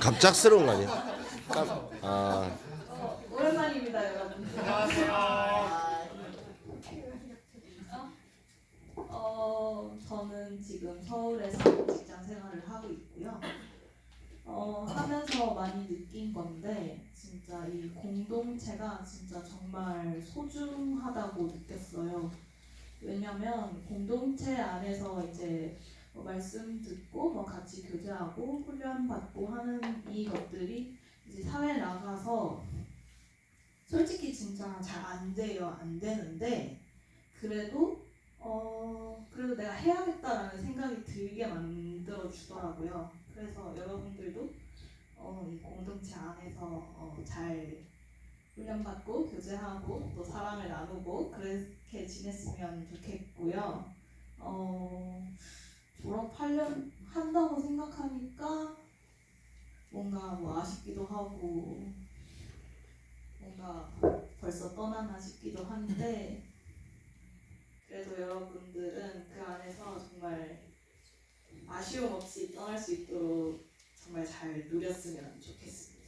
갑작스러운 거 아니야? 깜- 아 오랜만입니다, 여러분. 어, 저는 지금 서울에서 직장 생활을 하고 있고요. 어, 하면서 많이 느낀 건데, 진짜 이 공동체가 진짜 정말 소중하다고 느꼈어요. 왜냐면 공동체 안에서 이제 뭐 말씀 듣고 뭐 같이 교제하고 훈련 받고 하는 이 것들이 이제 사회 나가서 솔직히 진짜 잘 안 돼요 안 되는데 그래도 어 그래도 내가 해야겠다라는 생각이 들게 만들어 주더라고요. 그래서 여러분들도 어 이 공동체 안에서 어 잘 훈련받고 교제하고 또 사랑을 나누고 그렇게 지냈으면 좋겠고요. 어 졸업하려 한다고 생각하니까 뭔가 뭐 아쉽기도 하고 뭔가 벌써 떠나나 싶기도 한데 그래도 여러분들은 그 안에서 정말 아쉬움 없이 떠날 수 있도록 정말 잘 누렸으면 좋겠습니다.